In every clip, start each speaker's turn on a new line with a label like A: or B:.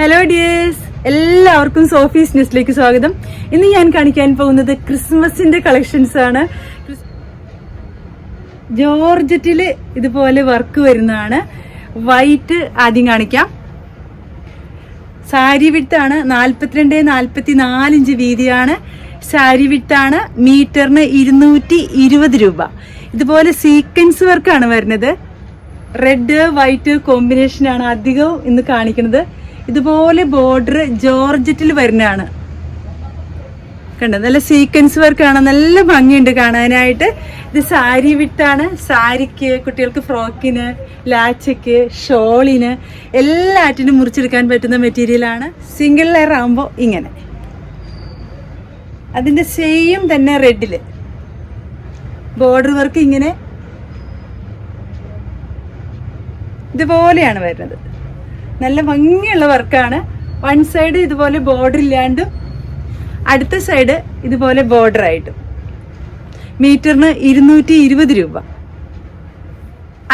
A: Hello dears എല്ലാവർക്കും Sophie's ന്യൂസിലേക്ക് സ്വാഗതം. ഇന്ന് ഞാൻ കാണിക്കാൻ പോകുന്നത് ക്രിസ്മസിന്റെ കളക്ഷൻസ് ആണ്. ജോർജറ്റിൽ ഇതുപോലെ വർക്ക് വരുന്നതാണ്. വൈറ്റ് ആദ്യം കാണിക്കാം. സാരി വിട്ടാണ് നാൽപ്പത്തിരണ്ട് നാൽപ്പത്തി നാലിഞ്ച് വീതിയാണ്. സാരി വിട്ടാണ് മീറ്ററിന് ഇരുന്നൂറ്റി ഇരുപത് രൂപ. ഇതുപോലെ സീക്വൻസ് വർക്കാണ് വരുന്നത്. റെഡ് വൈറ്റ് കോമ്പിനേഷനാണ് അധികവും ഇന്ന് കാണിക്കുന്നത്. ഇതുപോലെ ബോർഡർ ജോർജറ്റിൽ വരുന്നതാണ്. കണ്ടോ? നല്ല സീക്വൻസ് വർക്കാണ് നല്ല ഭംഗിയുണ്ട് കാണാനായിട്ട്. ഇത് സാരി വിട്ടാണ് സാരിക്ക് കുട്ടികൾക്ക് ഫ്രോക്കിന് ലാച്ചയ്ക്ക് ഷോളിന് എല്ലാറ്റിനും മുറിച്ചെടുക്കാൻ പറ്റുന്ന മെറ്റീരിയലാണ് സിംഗിൾ ലെയർ ആകുമ്പോൾ ഇങ്ങനെ. അതിന്റെ സെയിം തന്നെ റെഡിൽ ബോർഡർ വർക്ക് ഇങ്ങനെ. ഇതുപോലെയാണ് വരുന്നത്. നല്ല ഭംഗിയുള്ള വർക്കാണ്. വൺ സൈഡ് ഇതുപോലെ ബോർഡർ ഇല്ലാണ്ടും അടുത്ത സൈഡ് ഇതുപോലെ ബോർഡർ ആയിട്ടും. മീറ്ററിന് ഇരുന്നൂറ്റി ഇരുപത് രൂപ.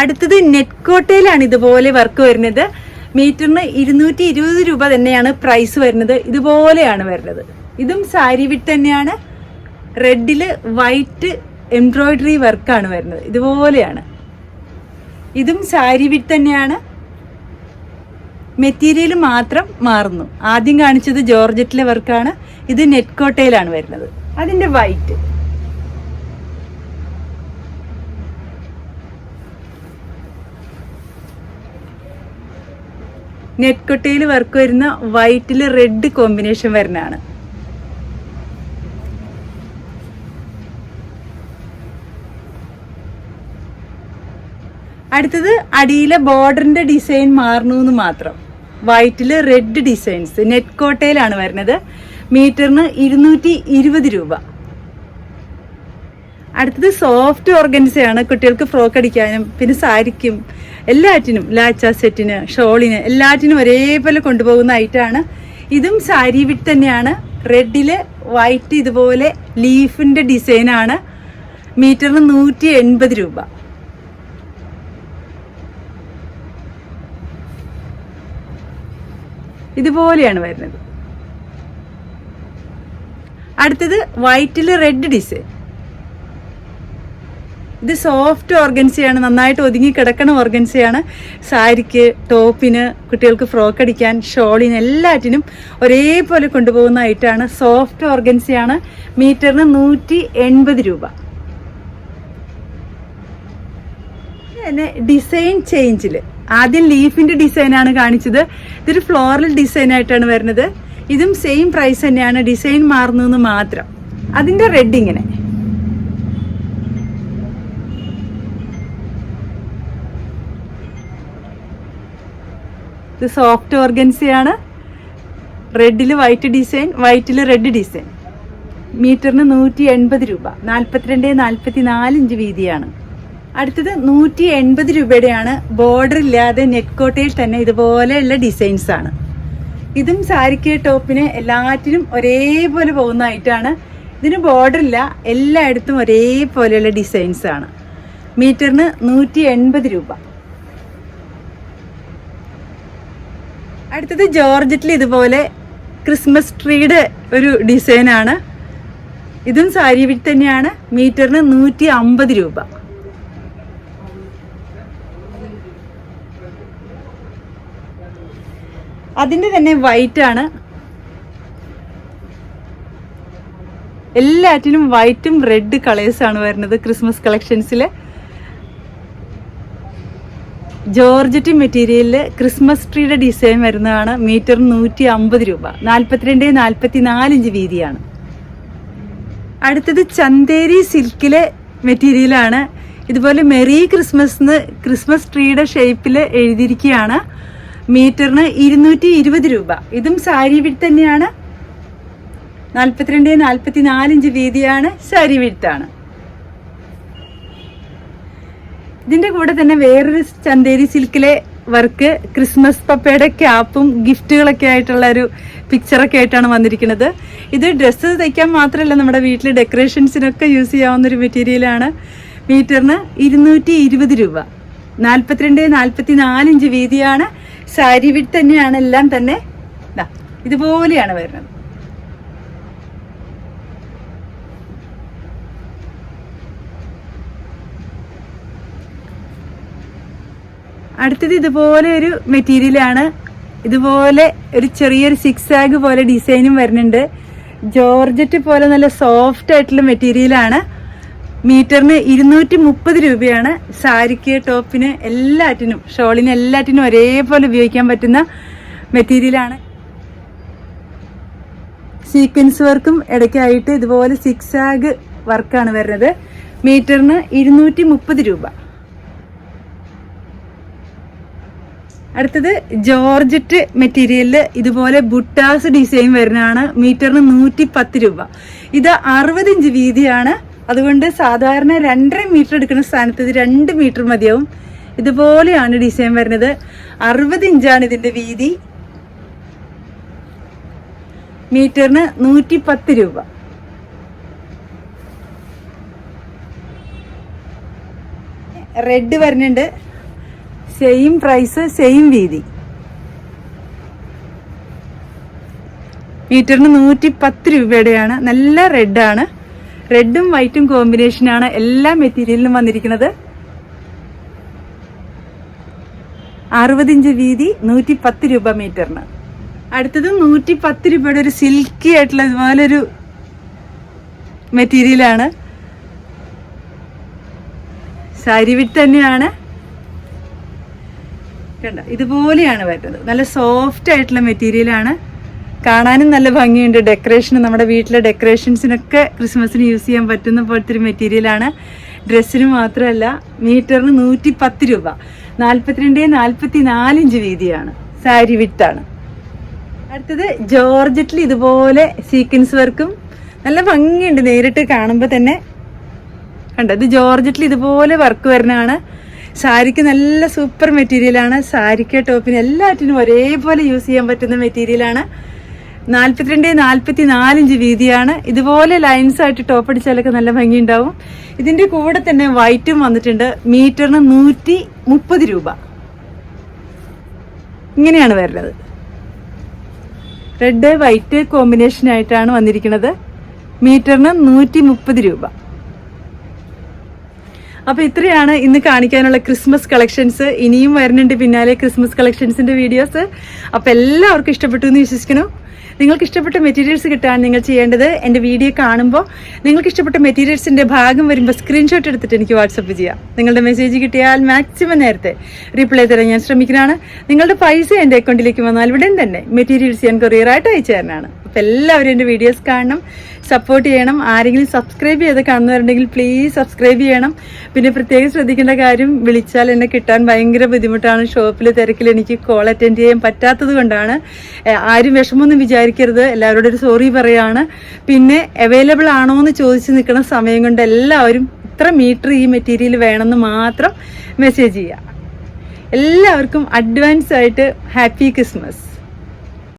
A: അടുത്തത് നെറ്റ്കോട്ടയിലാണ് ഇതുപോലെ വർക്ക് വരുന്നത്. മീറ്ററിന് ഇരുന്നൂറ്റി ഇരുപത് രൂപ തന്നെയാണ് പ്രൈസ് വരുന്നത്. ഇതുപോലെയാണ് വരുന്നത്. ഇതും സാരി വിട്ട് തന്നെയാണ്. റെഡിൽ വൈറ്റ് എംബ്രോയിഡറി വർക്കാണ് വരുന്നത്. ഇതുപോലെയാണ്. ഇതും സാരി വിട്ട് തന്നെയാണ്. മെറ്റീരിയൽ മാത്രം മാറുന്നു. ആദ്യം കാണിച്ചത് ജോർജറ്റിലെ വർക്കാണ്. ഇത് നെറ്റ്കോട്ടയിലാണ് വരുന്നത്. അതിന്റെ വൈറ്റ് നെറ്റ്കൊട്ടയിൽ വർക്ക് വരുന്ന വൈറ്റിൽ റെഡ് കോമ്പിനേഷൻ വരുന്നതാണ്. അടുത്തത് അടിയിലെ ബോർഡറിന്റെ ഡിസൈൻ മാറണമെന്ന് മാത്രം. വൈറ്റിൽ റെഡ് ഡിസൈൻസ്. നെറ്റ് കോട്ടയിലാണ് വരുന്നത്. മീറ്ററിന് ഇരുന്നൂറ്റി ഇരുപത് രൂപ. അടുത്തത് സോഫ്റ്റ് ഓർഗൻസയാണ്. കുട്ടികൾക്ക് ഫ്രോക്ക് അടിക്കാനും പിന്നെ സാരിക്കും എല്ലാറ്റിനും ലാച്ച സെറ്റിന് ഷോളിന് എല്ലാറ്റിനും ഒരേപോലെ കൊണ്ടുപോകുന്ന ഐറ്റമാണ്. ഇതും സാരി വിട്ട് തന്നെയാണ്. റെഡിൽ വൈറ്റ് ഇതുപോലെ ലീഫിന്റെ ഡിസൈനാണ്. മീറ്ററിന് നൂറ്റി എൺപത് രൂപ. ഇതുപോലെയാണ് വരുന്നത്. അടുത്തത് വൈറ്റിൽ റെഡ് ഡിസൈൻ ഇത് സോഫ്റ്റ് ഓർഗൻസിയാണ് നന്നായിട്ട് ഒതുങ്ങി കിടക്കണ ഓർഗൻസിയാണ്. സാരിക്ക് ടോപ്പിന് കുട്ടികൾക്ക് ഫ്രോക്ക് അടിക്കാൻ ഷോളിന് എല്ലാറ്റിനും ഒരേപോലെ കൊണ്ടുപോകുന്ന ഐറ്റാണ് സോഫ്റ്റ് ഓർഗൻസിയാണ്. മീറ്ററിന് നൂറ്റി എൺപത് രൂപ ഡിസൈൻ ചേഞ്ചിൽ ആദ്യം ലീഫിന്റെ ഡിസൈനാണ് കാണിച്ചത്. ഇതൊരു ഫ്ലോറൽ ഡിസൈൻ ആയിട്ടാണ് വരുന്നത്. ഇതും സെയിം പ്രൈസ് തന്നെയാണ്. ഡിസൈൻ മാറുന്നു മാത്രം. അതിന്റെ റെഡ് ഇങ്ങനെ. ഇത് സോഫ്റ്റ് ഓർഗൻസിയാണ് റെഡിൽ വൈറ്റ് ഡിസൈൻ വൈറ്റിൽ റെഡ് ഡിസൈൻ മീറ്ററിന് നൂറ്റി എൺപത് രൂപ. നാൽപ്പത്തിരണ്ട് നാൽപ്പത്തി നാല് ഇഞ്ച് വീതിയാണ്. അടുത്തത് നൂറ്റി എൺപത് രൂപയുടെയാണ് ബോർഡർ ഇല്ലാതെ നെറ്റ് കോട്ടയിൽ തന്നെ ഇതുപോലെയുള്ള ഡിസൈൻസ് ആണ്. ഇതും സാരിക്ക് ടോപ്പിന് എല്ലാറ്റിനും ഒരേപോലെ പോകുന്നതായിട്ടാണ്. ഇതിന് ബോർഡർ ഇല്ല എല്ലായിടത്തും ഒരേപോലെയുള്ള ഡിസൈൻസ് ആണ്. മീറ്ററിന് നൂറ്റി എൺപത് രൂപ. അടുത്തത് ജോർജറ്റിൽ ഇതുപോലെ ക്രിസ്മസ് ട്രീയുടെ ഒരു ഡിസൈനാണ് ഇതും സാരി വിറ്റ് തന്നെയാണ് മീറ്ററിന് നൂറ്റി അമ്പത് രൂപ. അതിന്റെ തന്നെ വൈറ്റ് ആണ്. എല്ലാറ്റിനും വൈറ്റും റെഡ് കളേഴ്സ് ആണ് വരുന്നത് ക്രിസ്മസ് കളക്ഷൻസിൽ ജോർജറ്റ് മെറ്റീരിയലിൽ ക്രിസ്മസ് ട്രീയുടെ ഡിസൈൻ വരുന്നതാണ് മീറ്റർ നൂറ്റി അമ്പത് രൂപ. നാൽപ്പത്തിരണ്ട് നാൽപ്പത്തി നാലിഞ്ച് വീതിയാണ്. അടുത്തത് ചന്തേരി സിൽക്കിലെ മെറ്റീരിയലാണ്. ഇതുപോലെ മെറി ക്രിസ്മസ് എന്ന് ക്രിസ്മസ് ട്രീയുടെ ഷേപ്പിൽ എഴുതിയിരിക്കുകയാണ്. മീറ്ററിന് ഇരുന്നൂറ്റി ഇരുപത് രൂപ. ഇതും സാരി വിട്ട് തന്നെയാണ്. നാൽപ്പത്തിരണ്ട് നാൽപ്പത്തി നാലിഞ്ച് വീതിയാണ് സാരി വിട്ടാണ് ഇതിന്റെ കൂടെ തന്നെ വേറൊരു ചന്തേരി സിൽക്കിലെ വർക്ക് ക്രിസ്മസ് പപ്പയുടെ ക്യാപ്പും ഗിഫ്റ്റുകളൊക്കെ ആയിട്ടുള്ള ഒരു പിക്ചറൊക്കെ ആയിട്ടാണ് വന്നിരിക്കുന്നത്. ഇത് ഡ്രസ്സ് തയ്ക്കാൻ മാത്രമല്ല നമ്മുടെ വീട്ടിൽ ഡെക്കറേഷൻസിനൊക്കെ യൂസ് ചെയ്യാവുന്ന ഒരു മെറ്റീരിയലാണ് മീറ്ററിന് ഇരുന്നൂറ്റി ഇരുപത് രൂപ. നാൽപ്പത്തിരണ്ട് നാൽപ്പത്തി നാലിഞ്ച് വീതിയാണ് സാരി വിട്ട് തന്നെയാണ് എല്ലാം തന്നെ ഇതുപോലെയാണ് വരുന്നത്. അടുത്തത് ഇതുപോലെ ഒരു മെറ്റീരിയലാണ് ഇതുപോലെ ഒരു ചെറിയൊരു സിക്സ് ആഗ് പോലെ ഡിസൈനും വരുന്നുണ്ട്. ജോർജറ്റ് പോലെ നല്ല സോഫ്റ്റ് ആയിട്ടുള്ള മെറ്റീരിയലാണ് മീറ്ററിന് ഇരുന്നൂറ്റി മുപ്പത് രൂപയാണ് സാരിക്ക് ടോപ്പിന് എല്ലാറ്റിനും ഷോളിന് എല്ലാറ്റിനും ഒരേപോലെ ഉപയോഗിക്കാൻ പറ്റുന്ന മെറ്റീരിയലാണ്. സീക്വൻസ് വർക്കും ഇടയ്ക്കായിട്ട് ഇതുപോലെ സിക്സാഗ് വർക്കാണ് വരുന്നത്. മീറ്ററിന് ഇരുന്നൂറ്റി മുപ്പത് രൂപ. അടുത്തത് ജോർജറ്റ് മെറ്റീരിയലിൽ ഇതുപോലെ ബുട്ടാസ് ഡിസൈൻ വരുന്നതാണ്. മീറ്ററിന് നൂറ്റി പത്ത് രൂപ. ഇത് അറുപത് ഇഞ്ച് വീതിയാണ്. അതുകൊണ്ട് സാധാരണ രണ്ടര മീറ്റർ എടുക്കുന്ന സ്ഥാനത്ത് ഇത് രണ്ട് മീറ്റർ മതിയാവും. ഇതുപോലെയാണ് ഡിസൈൻ വരുന്നത്. അറുപത് ഇഞ്ചാണ് ഇതിന്റെ വീതി. മീറ്ററിന് നൂറ്റി പത്ത് രൂപ. റെഡ് വരുന്നുണ്ട്. സെയിം പ്രൈസ് സെയിം വീതി. മീറ്ററിന് നൂറ്റി പത്ത് രൂപയുടെയാണ്. നല്ല റെഡാണ് റെഡും വൈറ്റും കോമ്പിനേഷനാണ് എല്ലാ മെറ്റീരിയലിലും വന്നിരിക്കുന്നത്. അറുപതിഞ്ച് വീതി നൂറ്റി പത്ത് രൂപ മീറ്ററിന്. അടുത്തത് നൂറ്റി പത്ത് രൂപയുടെ ഒരു സിൽക്കി ആയിട്ടുള്ള ഇതുപോലൊരു മെറ്റീരിയലാണ്. സാരി വിട്ട് തന്നെയാണ്. കണ്ട? ഇതുപോലെയാണ് വരുന്നത്. നല്ല സോഫ്റ്റ് ആയിട്ടുള്ള മെറ്റീരിയലാണ്. കാണാനും നല്ല ഭംഗിയുണ്ട്. ഡെക്കറേഷൻ നമ്മുടെ വീട്ടിലെ ഡെക്കറേഷൻസിനൊക്കെ ക്രിസ്മസിന് യൂസ് ചെയ്യാൻ പറ്റുന്ന പോലത്തെ ഒരു മെറ്റീരിയലാണ് ഡ്രസ്സിന് മാത്രമല്ല മീറ്ററിന് നൂറ്റി പത്ത് രൂപ. നാൽപ്പത്തിരണ്ട് നാൽപ്പത്തി നാലിഞ്ച് വീതിയാണ്. സാരി വിട്ടാണ്. അടുത്തത് ജോർജറ്റിൽ ഇതുപോലെ സീക്വൻസ് വർക്കും നല്ല ഭംഗിയുണ്ട്. നേരിട്ട് കാണുമ്പോൾ തന്നെ കണ്ടോ? ഇത് ജോർജറ്റിൽ ഇതുപോലെ വർക്ക് വരുന്നതാണ്. സാരിക്ക് നല്ല സൂപ്പർ മെറ്റീരിയലാണ് സാരിക്ക് ടോപ്പിന് എല്ലാറ്റിനും ഒരേപോലെ യൂസ് ചെയ്യാൻ പറ്റുന്ന മെറ്റീരിയലാണ് നാൽപ്പത്തിരണ്ട് നാൽപ്പത്തി നാലിഞ്ച് വീതിയാണ്. ഇതുപോലെ ലൈൻസ് ആയിട്ട് ടോപ്പ് അടിച്ചാലൊക്കെ നല്ല ഭംഗിയുണ്ടാവും. ഇതിന്റെ കൂടെ തന്നെ വൈറ്റും വന്നിട്ടുണ്ട്. മീറ്ററിന് നൂറ്റി മുപ്പത് രൂപ. ഇങ്ങനെയാണ് വരുന്നത് റെഡ് വൈറ്റ് കോമ്പിനേഷൻ ആയിട്ടാണ് വന്നിരിക്കുന്നത്. മീറ്ററിന് നൂറ്റി മുപ്പത് രൂപ. അപ്പൊ ഇത്രയാണ് ഇന്ന് കാണിക്കാനുള്ള ക്രിസ്മസ് കളക്ഷൻസ് ഇനിയും വരുന്നുണ്ട് പിന്നാലെ ക്രിസ്മസ് കളക്ഷൻസിന്റെ വീഡിയോസ് അപ്പൊ എല്ലാവർക്കും ഇഷ്ടപ്പെട്ടു എന്ന് വിശ്വസിക്കുന്നു. നിങ്ങൾക്ക് ഇഷ്ടപ്പെട്ട മെറ്റീരിയൽസ് കിട്ടാൻ നിങ്ങൾ ചെയ്യേണ്ടത് എന്റെ വീഡിയോ കാണുമ്പോൾ നിങ്ങൾക്ക് ഇഷ്ടപ്പെട്ട മെറ്റീരിയൽസിന്റെ ഭാഗം വരുമ്പോൾ സ്ക്രീൻഷോട്ട് എടുത്തിട്ട് എനിക്ക് വാട്സപ്പ് ചെയ്യാം. നിങ്ങളുടെ മെസ്സേജ് കിട്ടിയാൽ മാക്സിമം നേരത്തെ റിപ്ലൈ തരാൻ ഞാൻ ശ്രമിക്കുന്നതാണ്. നിങ്ങളുടെ പൈസ എന്റെ അക്കൗണ്ടിലേക്ക് വന്നാൽ ഉടൻ തന്നെ മെറ്റീരിയൽസ് ഞാൻ കൊറിയറായിട്ട് അയച്ചു തരാനാണ് അപ്പം എല്ലാവരും എന്റെ വീഡിയോസ് കാണണം സപ്പോർട്ട് ചെയ്യണം. ആരെങ്കിലും സബ്സ്ക്രൈബ് ചെയ്ത് കാണുന്നവരുണ്ടെങ്കിൽ പ്ലീസ് സബ്സ്ക്രൈബ് ചെയ്യണം. പിന്നെ പ്രത്യേകം ശ്രദ്ധിക്കേണ്ട കാര്യം വിളിച്ചാൽ എന്നെ കിട്ടാൻ ഭയങ്കര ബുദ്ധിമുട്ടാണ്. ഷോപ്പിൽ തിരക്കിൽ എനിക്ക് കോൾ അറ്റൻഡ് ചെയ്യാൻ പറ്റാത്തത് കൊണ്ടാണ്. ആരും വിഷമമൊന്നും വിചാരിക്കരുത്. എല്ലാവരോടും ഒരു സോറി പറയുകയാണ് പിന്നെ അവൈലബിൾ ആണോ എന്ന് ചോദിച്ച് നിൽക്കുന്ന സമയം കൊണ്ട് എല്ലാവരും ഇത്ര മീറ്റർ ഈ മെറ്റീരിയൽ വേണമെന്ന് മാത്രം മെസ്സേജ് ചെയ്യുക. എല്ലാവർക്കും അഡ്വാൻസ് ആയിട്ട് ഹാപ്പി ക്രിസ്മസ്